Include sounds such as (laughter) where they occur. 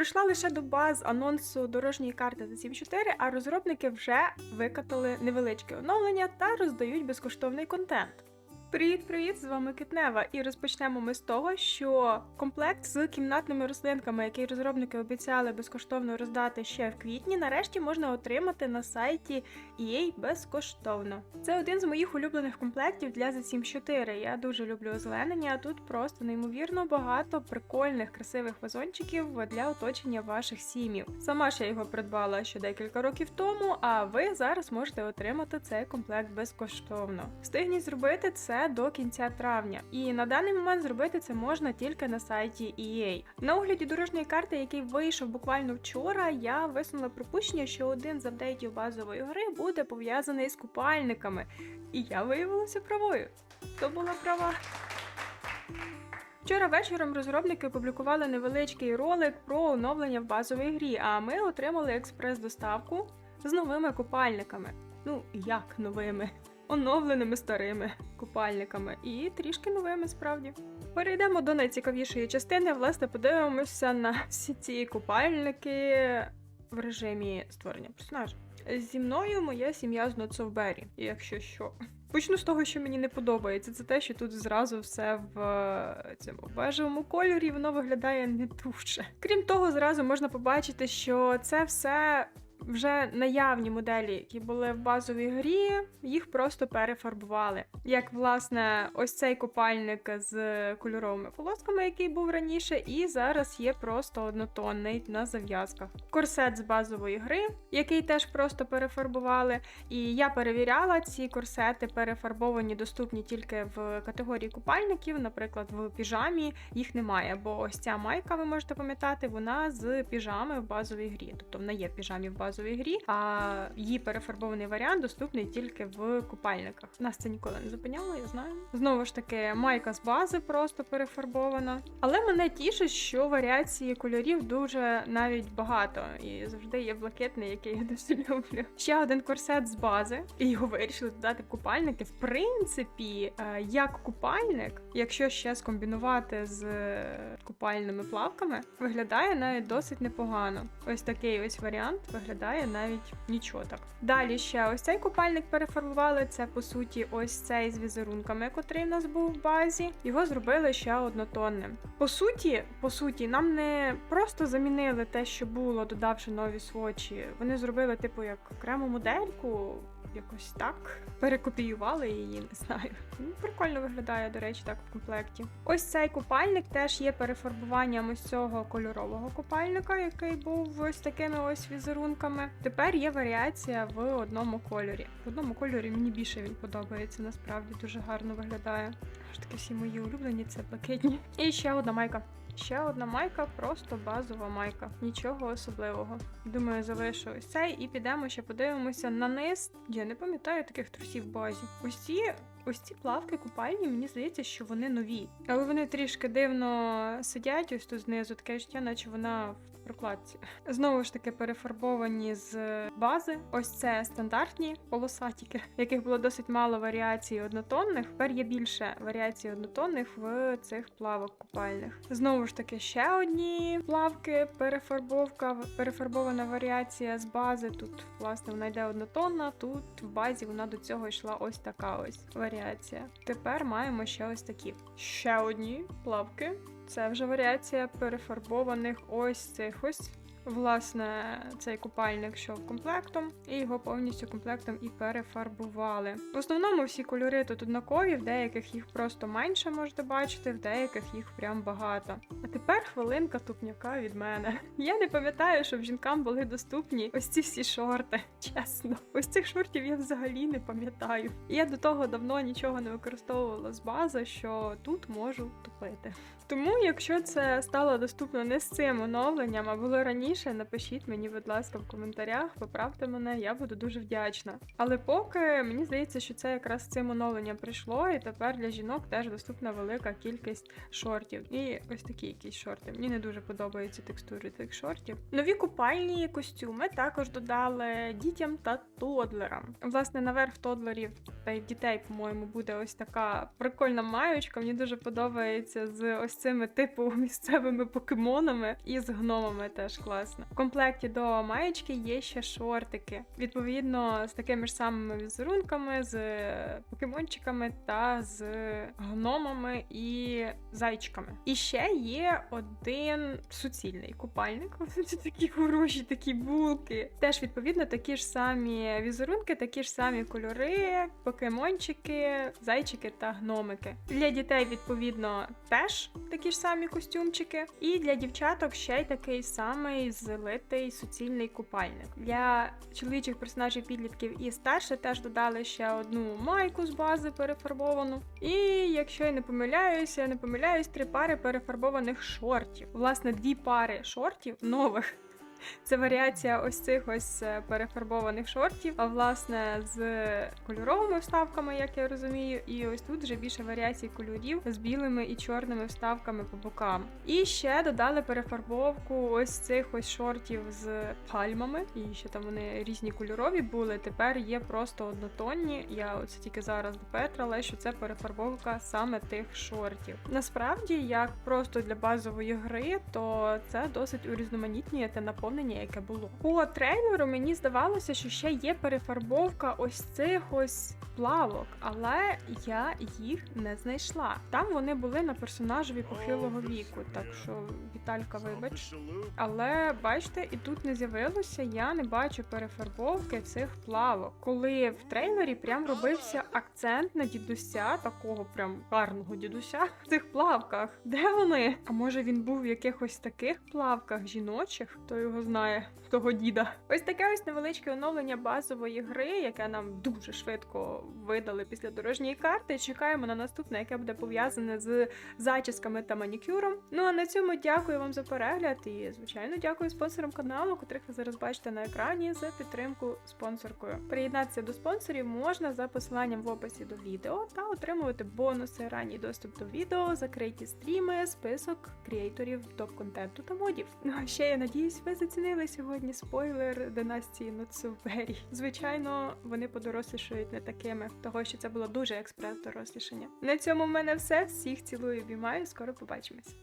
Пройшла лише доба з анонсу дорожньої карти за 7.4, а розробники вже викатали невеличке оновлення та роздають безкоштовний контент. Привіт-привіт! З вами Китнева, і розпочнемо ми з того, що комплект з кімнатними рослинками, який розробники обіцяли безкоштовно роздати ще в квітні, нарешті можна отримати на сайті EA безкоштовно. Це один з моїх улюблених комплектів для The Sims 4. Я дуже люблю озеленення. Тут просто неймовірно багато прикольних красивих вазончиків для оточення ваших сімів. Сама ж я його придбала ще декілька років тому, а ви зараз можете отримати цей комплект безкоштовно. Встигніть зробити це до кінця травня, і на даний момент зробити це можна тільки на сайті EA. На огляді дорожньої карти, який вийшов буквально вчора, я висунула припущення, що один з апдейтів базової гри буде пов'язаний з купальниками. І я виявилася правою. Хто була права? Вчора вечором розробники опублікували невеличкий ролик про оновлення в базовій грі, а ми отримали експрес-доставку з новими купальниками. Ну, як новими? Оновленими старими купальниками і трішки новими справді. Перейдемо до найцікавішої частини. Власне, подивимося на всі ці купальники в режимі створення персонажа. Зі мною моя сім'я з Ноцовбері, якщо що. Почну з того, що мені не подобається. Це те, що тут зразу все в е, цьому бежевому кольорі, воно виглядає не дуже. Крім того, зразу можна побачити, що це все. Вже наявні моделі, які були в базовій грі, їх просто перефарбували. Як власне, ось цей купальник з кольоровими полосками, який був раніше, і зараз є просто однотонний на зав'язках. Корсет з базової гри, який теж просто перефарбували. І я перевіряла, ці корсети перефарбовані, доступні тільки в категорії купальників, наприклад, в піжамі їх немає. Бо ось ця майка, ви можете пам'ятати, вона з піжами в базовій грі. Тобто вона є в піжамі в базовій грі, а її перефарбований варіант доступний тільки в купальниках. Нас це ніколи не зупиняло, я знаю. Знову ж таки, майка з бази просто перефарбована. Але мене тішить, що варіації кольорів дуже навіть багато, і завжди є блакитний, який я дуже люблю. Ще один корсет з бази, і його вирішили додати в купальники. В принципі, е, як купальник, якщо ще скомбінувати з купальними плавками, виглядає навіть досить непогано. Ось такий ось варіант виглядає навіть нічого так. Далі ще ось цей купальник перефарбували. Це по суті ось цей з візерунками, котрий в нас був в базі. Його зробили ще однотонним. По суті, по суті, нам не просто замінили те, що було, додавши нові свочі. Вони зробили, типу, як окрему модельку. Якось так перекопіювали її, не знаю. Ну, Прикольно виглядає, до речі, так в комплекті. Ось цей купальник теж є перефарбуванням ось цього кольорового купальника, який був ось такими ось візерунками. Тепер є варіація в одному кольорі. В одному кольорі мені більше він подобається, насправді дуже гарно виглядає. Ж таки, всі мої улюблені це блакитні. І ще одна майка. Ще одна майка, просто базова майка. Нічого особливого. Думаю, залишу ось цей і підемо ще подивимося на низ. Я не пам'ятаю таких трусів в базі. Ось ці. Ось ці плавки купальні, мені здається, що вони нові. Але вони трішки дивно сидять ось тут знизу, таке життя, наче вона прокладці. Знову ж таки, перефарбовані з бази. Ось це стандартні полосатіки, яких було досить мало варіацій однотонних. Тепер є більше варіацій однотонних в цих плавок купальних. Знову ж таки, ще одні плавки, перефарбовка, перефарбована варіація з бази. Тут, власне, вона йде однотонна. Тут в базі вона до цього йшла ось така ось варіація. Тепер маємо ще ось такі. Ще одні плавки. Це вже варіація перефарбованих ось цих ось. Власне, цей купальник йшов комплектом, і його повністю комплектом і перефарбували. В основному всі кольори тут однакові, в деяких їх просто менше можете бачити, в деяких їх прям багато. А тепер хвилинка тупняка від мене. (laughs) Я не пам'ятаю, щоб жінкам були доступні ось ці всі шорти. (laughs) Чесно, ось цих шортів я взагалі не пам'ятаю. Я до того давно нічого не використовувала з бази, що тут можу тупити. Тому, якщо це стало доступно не з цим оновленням, а було раніше раніше, напишіть мені, будь ласка, в коментарях, поправте мене, я буду дуже вдячна. Але поки мені здається, що це якраз цим оновленням прийшло, і тепер для жінок теж доступна велика кількість шортів. І ось такі якісь шорти. Мені не дуже подобаються текстури цих шортів. Нові купальні костюми також додали дітям та тодлерам. Власне, наверх тодлерів та й дітей, по-моєму, буде ось така прикольна маючка. Мені дуже подобається з ось цими типу (laughs) місцевими покемонами і з гномами теж класно. В комплекті до маєчки є ще шортики. Відповідно, з такими ж самими візерунками, з покемончиками та з гномами і зайчиками. І ще є один суцільний купальник. (laughs) Це такі хороші, такі булки. Теж відповідно такі ж самі візерунки, такі ж самі кольори, покемончики, зайчики та гномики. Для дітей, відповідно, теж такі ж самі костюмчики. І для дівчаток ще й такий самий злитий суцільний купальник. Для чоловічих персонажів підлітків і старше теж додали ще одну майку з бази перефарбовану. І якщо я не помиляюся, я не помиляюсь, три пари перефарбованих шортів. Власне, дві пари шортів нових. Це варіація ось цих ось е, перефарбованих шортів, а власне з кольоровими вставками, як я розумію, і ось тут вже більше варіацій кольорів з білими і чорними вставками по бокам. І ще додали перефарбовку ось цих ось шортів з пальмами, і ще там вони різні кольорові були. Тепер є просто однотонні. Я оце тільки зараз допетрала, що це перефарбовка саме тих шортів. Насправді, як просто для базової гри, то це досить урізноманітніє те наповнення, яке було. По трейлеру мені здавалося, що ще є перефарбовка ось цих ось плавок, але я їх не знайшла. Там вони були на персонажеві похилого віку, так що Віталька, вибач. Але бачите, і тут не з'явилося, я не бачу перефарбовки цих плавок. Коли в трейлері прям робився акцент на дідуся, такого прям гарного дідуся в цих плавках. Де вони? А може він був в якихось таких плавках жіночих? Хто його знає, того діда. Ось таке ось невеличке оновлення базової гри, яке нам дуже швидко видали після дорожньої карти. Чекаємо на наступне, яке буде пов'язане з зачісками та манікюром. Ну а на цьому дякую вам за перегляд і, звичайно, дякую спонсорам каналу, котрих ви зараз бачите на екрані за підтримку спонсоркою. Приєднатися до спонсорів можна за посиланням в описі до відео та отримувати бонуси, ранній доступ до відео, закриті стріми, список креаторів топ-контенту та модів. Ну а ще я надіюсь, ви зацінили сьогодні спойлер династії Нуцубері. Звичайно, вони подорослішують не такими, того що це було дуже експрес дорослішання. На цьому в мене все. Всіх цілую, обіймаю. Скоро побачимось.